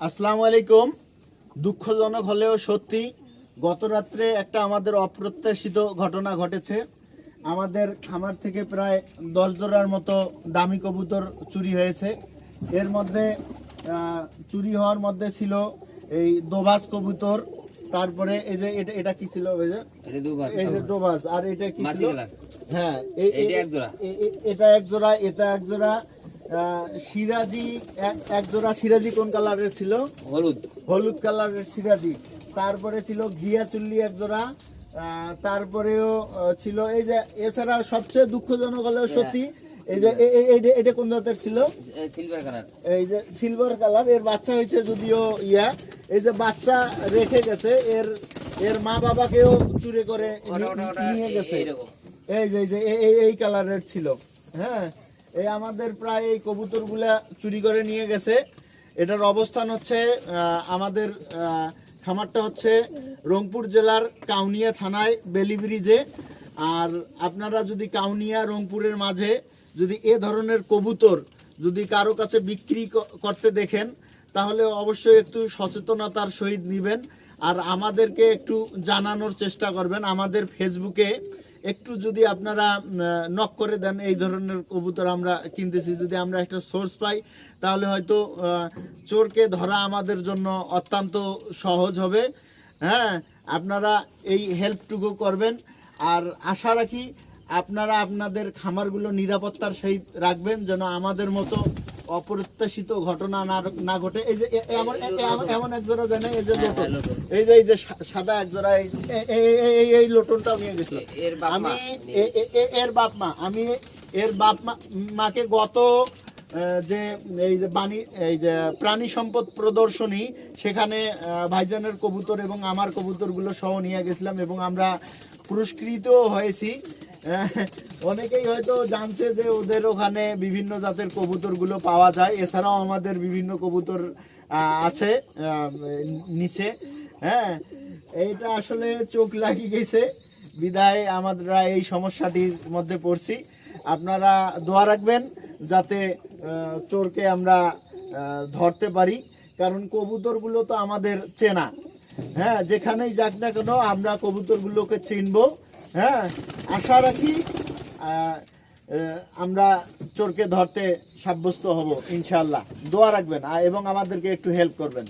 আসসালামু আলাইকুম। দুঃখজনক হলেও সত্যি গত রাত্রে একটা আমাদের অপ্রত্যাশিত ঘটনা ঘটেছে। আমাদের খামার থেকে প্রায় দশ জোড়ার মতো দামি কবুতর চুরি হয়েছে। এর মধ্যে চুরি হওয়ার মধ্যে ছিল এই দোভাস কবুতর তারপরে এই যে এটা এটা কি ছিল ওই যে? এই যে ডোবাস আর এটা কি ছিল? হ্যাঁ এই- এই- এক জোড়া। এটা এক জোড়া এটা এক জোড়া। সিরাজি এক- জোড়া সিরাজি কোন কালারের ছিল? হলুদ। হলুদ কালারের সিরাজি। তারপরে ছিল ঘিয়া চুল্লি এক জোড়া তারপরেও ছিল এই যে এছাড়া সবচেয়ে দুঃখজনক হলেও সত্যি এই যে এটা কোন জাতের ছিল? সিলভার কালার এই যে সিলভার কালারের বাচ্চা হয়েছে যদিও ইয়া। এই যে বাচ্চা রেখে গেছে এর এর মা বাবাকেও চুরি করে নিয়ে এই- গেছে। এই যে এই যে এই- এই এই কালারের ছিল। হ্যাঁ এই আমাদের প্রায় এই কবুতরগুলা চুরি করে নিয়ে গেছে। এটার অবস্থান হচ্ছে আমাদের খামারটা হচ্ছে রংপুর জেলার কাউনিয়া থানায় বেলি ব্রিজে। আর আপনারা যদি কাউনিয়া রংপুরের মাঝে যদি এ ধরনের কবুতর যদি কারও কাছে বিক্রি করতে দেখেন, তাহলে অবশ্যই একটু সচেতনতার সহিত নেবেন। আর আমাদেরকে একটু জানানোর চেষ্টা করবেন। আমাদের ফেসবুকে একটু যদি আপনারা নক করে দেন, এই ধরনের কবুতর আমরা কিনতেছি, যদি আমরা একটা সোর্স পাই, তাহলে হয়তো চোরকে ধরা আমাদের জন্য অত্যন্ত সহজ হবে। হ্যাঁ আপনারা এই হেল্পটুকু করবেন। আর আশা রাখি, আপনারা আপনাদের খামারগুলো নিরাপত্তার সহিত রাখবেন, যেন আমাদের মতো অপ্রত্যাশিত ঘটনা না ঘটে। এই যে এমন এক জোড়া জানে এই যে হ্যাঁ, লোটন। লোটন। এই যে এই যে সাদা এক জোড়া এই লোটনটাও নিয়ে গেছিল আমি এর বাপ মা। আমি এর বাপ মাকে গত যে এই যে বাণী এই যে প্রাণী সম্পদ প্রদর্শনী সেখানে ভাইজানের কবুতর এবং আমার কবুতরগুলো সহ নিয়ে গেছিলাম এবং আমরা পুরস্কৃত হয়েছি। অনেকেই হয়তো জানছে যে ওদের ওখানে বিভিন্ন জাতের কবুতরগুলো পাওয়া যায়। এছাড়াও আমাদের বিভিন্ন কবুতর আছে নিচে। হ্যাঁ এইটা আসলে চোখ লাগিয়ে গেছে। বিদায়, আমরা এই সমস্যাটির মধ্যে পড়ছি। আপনারা দোয়া রাখবেন যাতে চোরকে আমরা ধরতে পারি। কারণ কবুতরগুলো তো আমাদের চেনা। হ্যাঁ যেখানেই যাক না কেন, আমরা কবুতরগুলোকে চিনব। হ্যাঁ আশা রাখি আমরা চোরকে ধরতে সাব্যস্ত হব ইনশাল্লাহ দোয়া রাখবেন এবং আমাদেরকে একটু হেল্প করবেন।